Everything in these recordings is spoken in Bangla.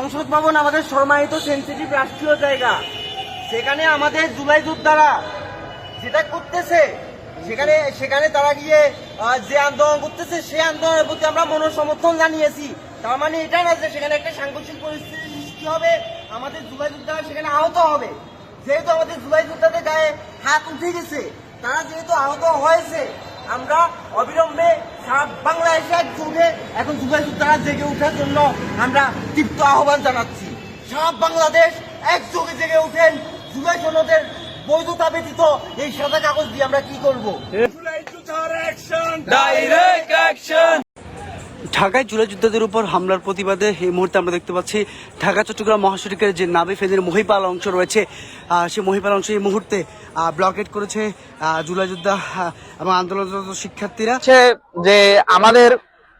সংসদ ভবন আমাদের সম্মানিত সেন্সিটিভ রাষ্ট্রীয় জায়গা। সেখানে আমাদের জুলাই যোদ্ধারা যেটা করতেছে, সেখানে সেখানে তারা গিয়ে যে আন্দোলন করতেছে, সেই আন্দোলনের প্রতি আমরা মনোসমর্থন জানিয়েছি। তার মানে এটা না যে সেখানে একটা সাংঘর্ষিক পরিস্থিতি সৃষ্টি হবে, আমাদের জুলাই যোদ্ধারা সেখানে আহত হবে। যেহেতু আমাদের জুলাই যোদ্ধাদের গায়ে হাত উঠে গেছে, তারা যেহেতু আহত হয়েছে, আমরা অবিলম্বে সারা বাংলাদেশের একযোগে এখন জুলাই যোদ্ধারা জেগে ওঠার জন্য আমরা তীব্র আহ্বান জানাচ্ছি। সারা বাংলাদেশ একযোগে জেগে উঠেন জুলাই সনদের বৈধতা ব্যতীত এই সাদা কাগজ দিয়ে আমরা কি করব? ডাইরেক্ট অ্যাকশন ঢাকায় জুলাই যোদ্ধাদের উপর হামলার প্রতিবাদে এই মুহূর্তে আমরা দেখতে পাচ্ছি ঢাকা চট্টগ্রাম মহাসড়কের যে নাবি ফেদের মহিপাল অংশ রয়েছে সেই মহিপাল অংশ এই মুহূর্তে ব্লকেট করেছে আহ, জুলাই যোদ্ধা এবং আন্দোলনরত শিক্ষার্থীরা। যে আমাদের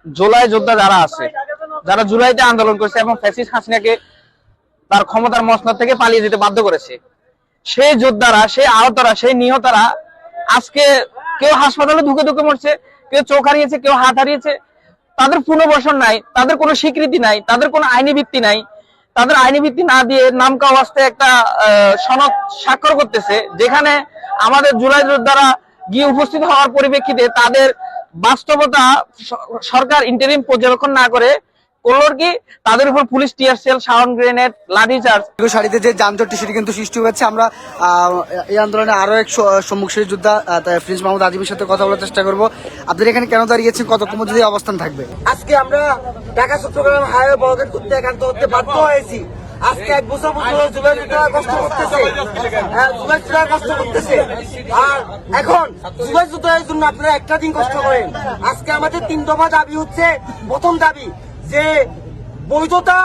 জুলাই যোদ্ধা যারা আছে যারা জুলাইতে আন্দোলন করেছে এবং ফ্যাসিস্ট হাসিনাকে তার ক্ষমতার মসনদ থেকে পালিয়ে যেতে বাধ্য করেছে সেই যোদ্ধারা সেই আহতরা সেই নিহতরা আজকে কেউ হাসপাতালে ধুকে ধুকে মরছে কেউ চোখ হারিয়েছে কেউ হাত হারিয়েছে তাদের পুনর্বাসন নাই, তাদের কোনো স্বীকৃতি নাই, তাদের কোনো আইনি ভিত্তি নাই। তাদের আইনি ভিত্তি না দিয়ে নাম কাওয়াজতে একটা সনদ স্বাক্ষর করতেছে, যেখানে আমাদের জুলাই দ্বারা গিয়ে উপস্থিত হওয়ার পরিপ্রেক্ষিতে তাদের বাস্তবতা সরকার ইন্টারিম পর্যবেক্ষণ না করে করল কি তাদের উপর police tear shell sound grenade lathi charge. সারিতে যে যানজটটি সেটি কিন্তু সৃষ্টি হয়েছে আমরা আহ, এই আন্দোলনে আরও এক স- সম্মুখীন যোদ্ধা প্রিন্স মাহমুদ আজিমের সাথে কথা বলার চেষ্টা করব। আপনাদের এখানে কেন দাঁড়িয়েছেন কতক্ষণ যদি অবস্থান থাকবে? আজকে আমরা ঢাকা চট্টগ্রাম হাইওয়ে ব্লকেট করতে একান্ত হতে বাধ্য হয়েছি। আজকে এক বছর পর্যন্ত জুলাই কষ্ট করতেছে। হ্যাঁ, জুলাই যোদ্ধারা কষ্ট করতেছে। আর এখন জুলাই জন্য আপনারা একটা দিন কষ্ট করেন। আজকে আমাদের তিন দফা দাবি হচ্ছে প্রথম দাবি যে বৈধতা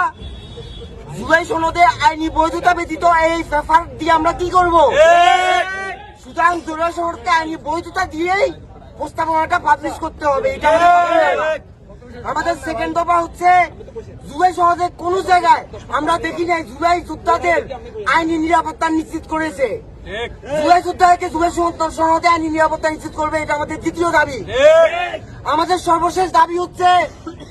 জুলাই সনদে আইনি বৈধতা ব্যতীত এই পেপার দিয়ে আমরা কি করব? সুতরাং জুলাই সনদকে আইনি বৈধতা দিয়েই প্রস্তাবনাটা পাবলিশ করতে হবে এটা আমাদের সেকেন্ড দফা হচ্ছে জুলাই সহজে কোন জায়গায় আমরা দেখি নাই জুলাই যোদ্ধাদের আইনি নিরাপত্তা নিশ্চিত করেছে। জুলাই যোদ্ধাকে জুলাই সনদ- সনদে আইনি নিরাপত্তা নিশ্চিত করবে এটা আমাদের দ্বিতীয় দাবি। আমাদের সর্বশেষ দাবি হচ্ছে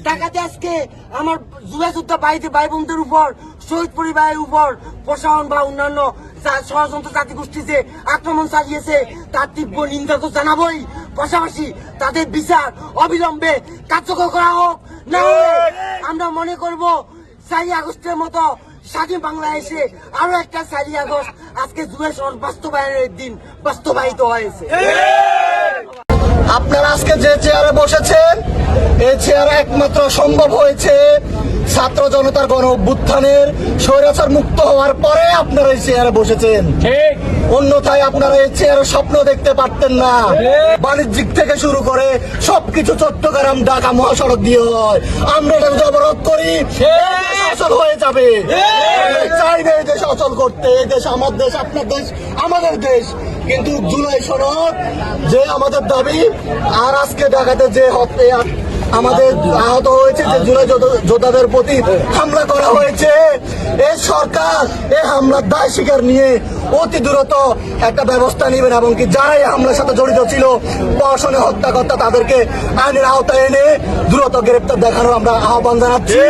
ঢাকাতে আজকে আমার জুলাই যোদ্ধা ভাইদের ভাই বোনদের উপর, শহীদ পরিবারের উপর প্রশাসন বা অন্যান্য ষড়যন্ত্র জাতিগোষ্ঠী যে আক্রমণ চালিয়েছে, তার তীব্র নিন্দা তো জানাবই। পাশাপাশি তাদের বিচার অবিলম্বে কার্যকর করা হোক। না আমরা মনে করব চারি আগস্টের মতো স্বাধীন বাংলাদেশে আরও একটা চারি আগস্ট আজকে জুলাই সনদ বাস্তবায়নের দিন বাস্তবায়িত হয়েছে। আপনারা আজকে যে চেয়ারে বসেছেন এই চেয়ার একমাত্র সম্ভব হয়েছে ছাত্র জনতার গণ অভ্যুত্থানের স্বৈরাচার মুক্ত হওয়ার পরে আপনারা এই চেয়ারে বসেছেন। অন্যথায় আপনারা এই চেয়ারে স্বপ্ন দেখতে পারতেন না। বাণিজ্যিক থেকে শুরু করে সবকিছু চট্টগ্রাম ঢাকা মহাসড়ক দিয়ে হয়। আমরা এটা যদি অবরোধ করি অচল হয়ে যাবে। চাইবে এই দেশ অচল করতে এই দেশ আমার দেশ আপনার দেশ আমাদের দেশ। কিন্তু জুলাই সনদ যে আমাদের দাবি, আর আজকে ঢাকাতে যে হত্যা, আমাদের আহত হয়েছে, যে জুলাই যোদ্ধা- যোদ্ধাদের প্রতি হামলা করা হয়েছে এই সরকার এই হামলার দায় স্বীকার নিয়ে অতি দ্রুত একটা ব্যবস্থা নেবেন, এবং কি যারা এই হামলার সাথে জড়িত ছিল প্রশাসনে হত্যাকর্তা তাদেরকে আইনের আওতায় এনে দ্রুত গ্রেপ্তার দেখানোর আমরা আহ্বান জানাচ্ছি।